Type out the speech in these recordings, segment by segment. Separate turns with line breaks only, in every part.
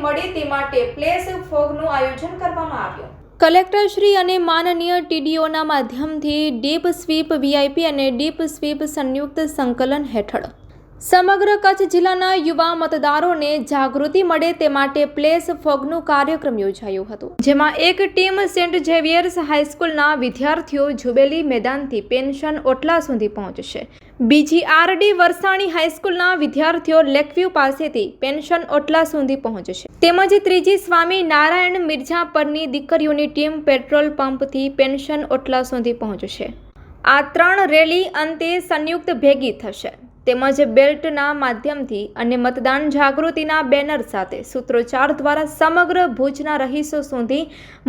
મળે તે માટે પ્લેસ ફોગનું આયોજન કરવામાં આવ્યું. કલેક્ટરશ્રી અને માનનીય ટીડીઓના માધ્યમથી ડીપ સ્વીપ વીઆઈપી અને ડીપ સ્વીપ સંયુક્ત સંકલન હેઠળ સમગ્ર કચ્છ જિલ્લાના યુવા મતદારોને જાગૃતિ મળે તે માટે પ્લેસ ફોગનું કાર્યક્રમ યોજાયો હતો, જેમાં એક ટીમ સેન્ટ ઝેવિયર્સ હાઈસ્કૂલના વિદ્યાર્થીઓ જુબેલી મેદાનથી પેન્શન ઓટલા સુધી પહોંચશે. બીજી આરડી વરસાણી હાઈસ્કૂલના વિદ્યાર્થીઓ લેકવ્યુ પાસેથી પેન્શન ઓટલા સુધી પહોંચશે. તેમજ ત્રીજી સ્વામી નારાયણ મિર્ઝા પરની દીકરીઓની ટીમ પેટ્રોલ પંપથી પેન્શન ઓટલા સુધી પહોંચશે. આ ત્રણ રેલી અંતે સંયુક્ત ભેગી થશે. તેમજ બેલ્ટના માધ્યમથી અને મતદાન જાગૃતિના બેનર સાથે સૂત્રોચ્ચાર દ્વારા સમગ્ર ભુજના રહીશો સુધી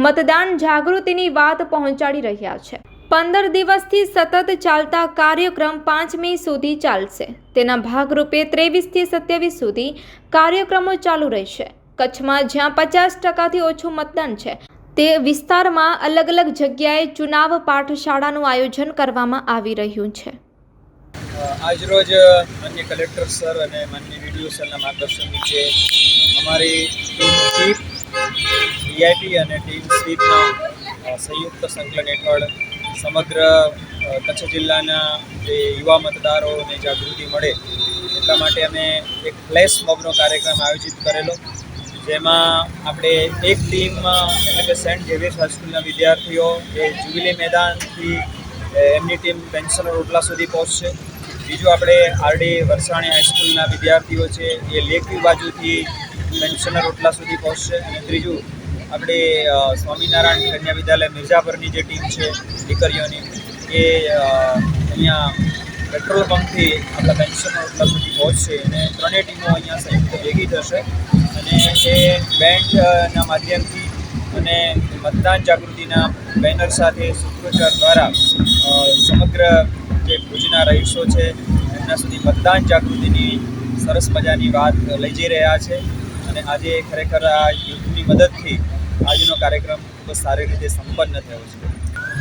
મતદાન જાગૃતિની વાત પહોંચાડી રહ્યા છે. પંદર દિવસથી સતત ચાલતા કાર્યક્રમ પાંચમી સુધી ચાલશે. તેના ભાગરૂપે ત્રેવીસથી સત્યાવીસ સુધી કાર્યક્રમો ચાલુ રહેશે. કચ્છમાં જ્યાં પચાસ ટકાથી ઓછું મતદાન છે, તે વિસ્તારમાં અલગ અલગ જગ્યાએ ચુનાવ પાઠશાળાનું આયોજન કરવામાં આવી રહ્યું છે.
આજરોજ માન્ય કલેક્ટર સર અને માન્ય વીડિયો સરના માર્ગદર્શન નીચે અમારી ટીમ ચીફ વીઆઈપી અને ટીમ સ્વીપના સંયુક્ત સંકલન હેઠળ સમગ્ર કચ્છ જિલ્લાના જે યુવા મતદારોને જાગૃતિ મળે એટલા માટે અમે એક ફ્લેશ મોબનો કાર્યક્રમ આયોજિત કરેલો, જેમાં આપણે એક ટીમમાં, એટલે કે સેન્ટ ઝેવિયર્સ હાઈસ્કૂલના વિદ્યાર્થીઓ એ જુબિલી મેદાનથી એમની ટીમ પેન્શન રોટલા સુધી પહોંચશે. બીજું આપણે આરડી વરસાણી હાઈસ્કૂલના વિદ્યાર્થીઓ છે, એ લેકવ્યુ બાજુથી પેન્શનર રોટલા સુધી પહોંચશે. અને ત્રીજું, આપણે સ્વામિનારાયણ કન્યા વિદ્યાલય મિર્ઝાપરની જે ટીમ છે, દીકરીઓની, એ અહીંયા પેટ્રોલ પંપથી આપણા પેન્શનર રોટલા સુધી પહોંચશે. અને ત્રણેય ટીમો અહીંયા સંયુક્ત ભેગી થશે. અને એ બેન્ડના માધ્યમથી અને મતદાન જાગૃતિના બેનર સાથે સૂત્રોચ્ચાર દ્વારા સમગ્ર જે ભુજના રહીશો છે, એમના સુધી મતદાન જાગૃતિની સરસ મજાની વાત લઈ જઈ રહ્યા છે. અને આજે ખરેખર આ યુથની મદદથી આજનો કાર્યક્રમ ખૂબ જ સારી રીતે સંપન્ન થયો છે.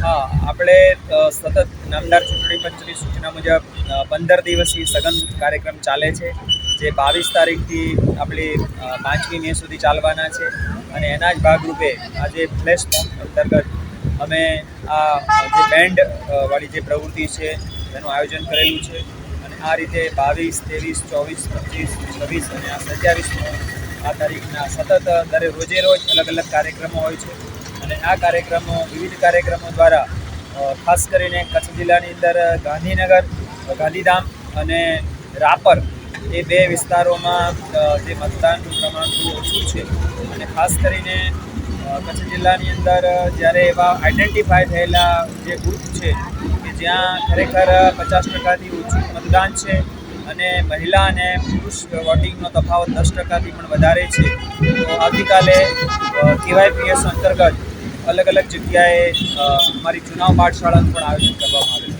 હા, આપણે સતત નામદાર ચૂંટણી પંચની સૂચના મુજબ પંદર દિવસીય સઘન કાર્યક્રમ ચાલે છે, જે બાવીસ તારીખથી આપણી પાંચમી મે સુધી ચાલવાના છે. અને એના જ ભાગરૂપે આજે ફ્લેશ અંતર્ગત અમે આ જે બેન્ડ વાળી જે પ્રવૃત્તિ છે એનું આયોજન કરેલું છે. અને આ રીતે બાવીસ, ત્રેવીસ, ચોવીસ, પચીસ, છવ્વીસ અને આ સત્યાવીસમો આ તારીખના સતત દરે રોજે રોજ અલગ અલગ કાર્યક્રમો હોય છે. અને આ કાર્યક્રમો વિવિધ કાર્યક્રમો દ્વારા ખાસ કરીને કચ્છ જિલ્લાની અંદર ગાંધીનગર, ગાંધીધામ અને રાપર એ બે વિસ્તારોમાં જે મતદાનનું પ્રમાણ ઓછું છે. અને ખાસ કરીને કચ્છ જિલ્લાની અંદર જ્યારે એવા આઈડેન્ટિફાય થયેલા જે બૂથ છે જ્યાં ખરેખર પચાસ ટકાથી ઓછું મતદાન છે અને મહિલા અને પુરુષ વોટિંગનો તફાવત દસ ટકાથી પણ વધારે છે. તો આવતીકાલે કેવાયપીએસ અંતર્ગત અલગ અલગ જગ્યાએ અમારી ચુનાવ પાઠશાળાનું પણ આયોજન કરવામાં આવે છે.